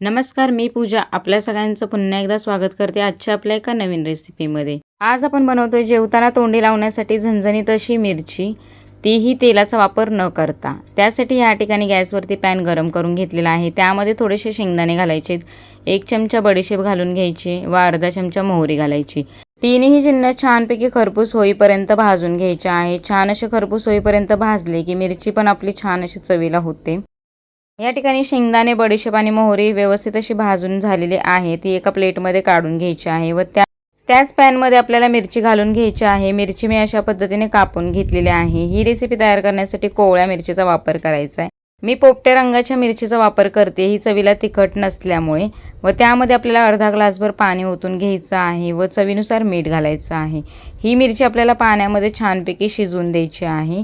नमस्कार मी पूजा. आपल्या सगळ्यांचं पुन्हा एकदा स्वागत करते आजच्या आपल्या एका नवीन रेसिपीमध्ये आज आपण बनवतोय जेवताना तोंडी लावण्यासाठी झणझणीत अशी मिरची. तीही तेलाचा वापर न करता. त्यासाठी या ठिकाणी गॅसवरती पॅन गरम करून घेतलेला आहे. त्यामध्ये थोडेसे शेंगदाणे घालायचे एक चमचा बडीशेप घालून घ्यायचे व अर्धा चमचा मोहरी घालायची. तीनही जिन्नस छानपैकी खरपूस होईपर्यंत भाजून घ्यायचे आहे छान असे खरपूस होईपर्यंत भाजले की मिरची पण आपली छान अशी चवीला होते. या ठिकाणी शेंगदाणे बडीशेप आणि मोहरी व्यवस्थित अशी भाजून झालेली आहे. ती एका प्लेटमध्ये काढून घ्यायची आहे व त्या त्याच पॅनमध्ये आपल्याला मिरची घालून घ्यायची आहे. मिरची मी अशा पद्धतीने कापून घेतलेली आहे. ही रेसिपी तयार करण्यासाठी कोवळ्या मिरचीचा वापर करायचा आहे. मी पोपट्या रंगाच्या मिरचीचा वापर करते. ही चवीला तिखट नसल्यामुळे व त्यामध्ये आपल्याला अर्धा ग्लासभर पाणी ओतून घ्यायचं आहे व चवीनुसार मीठ घालायचं आहे. ही मिरची आपल्याला पाण्यामध्ये छानपैकी शिजवून द्यायची आहे.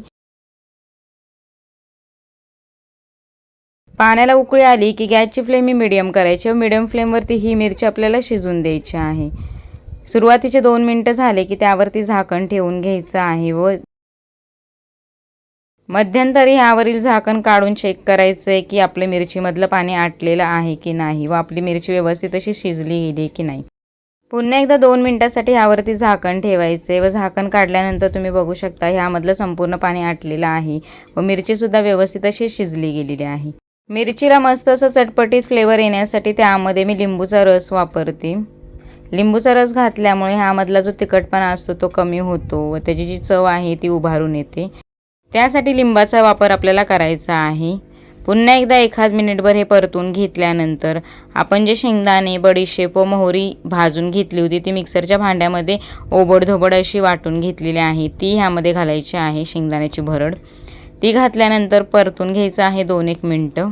पाण्याला उकळी आली की गॅसची फ्लेम ही मिडियम करायची. व मिडियम फ्लेमवरती ही मिरची आपल्याला शिजून द्यायची आहे. सुरुवातीचे दोन मिनटं झाले की त्यावरती झाकण ठेवून घ्यायचं आहे व मध्यंतरी यावरील झाकण काढून चेक करायचं आहे की आपल्या मिरचीमधलं पाणी आटलेलं आहे की नाही व आपली मिरची व्यवस्थित अशी शिजली गेली की नाही. पुन्हा एकदा दोन मिनटासाठी यावरती झाकण ठेवायचे व झाकण काढल्यानंतर तुम्ही बघू शकता ह्यामधलं संपूर्ण पाणी आटलेलं आहे व मिरचीसुद्धा व्यवस्थित अशी शिजली गेलेली आहे. मिरचीला मस्त असं चटपटीत फ्लेवर येण्यासाठी त्यामध्ये मी लिंबूचा रस वापरते. लिंबूचा रस घातल्यामुळे ह्यामधला जो तिखटपणा असतो तो कमी होतो व त्याची जी चव आहे ती उभारून येते. त्यासाठी लिंबाचा वापर आपल्याला करायचा आहे. पुन्हा एकदा एखाद मिनिटभर हे परतून घेतल्यानंतर आपण जे शेंगदाणे बडीशेप व मोहरी भाजून घेतली होती ती मिक्सरच्या भांड्यामध्ये ओबडधोबड अशी वाटून घेतलेली आहे. ती ह्यामध्ये घालायची आहे शेंगदाण्याची भरड. ती घातल्यानंतर परतून घ्यायचं आहे दोन एक मिनटं.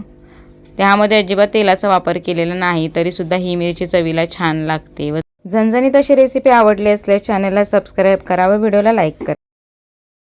त्यामध्ये अजिबात तेलाचा वापर केलेला नाही तरीसुद्धा ही मिरची चवीला छान लागते. व झणझणीत अशी रेसिपी आवडली असल्यास चॅनलला सबस्क्राईब करा व व्हिडिओला लाईक करा.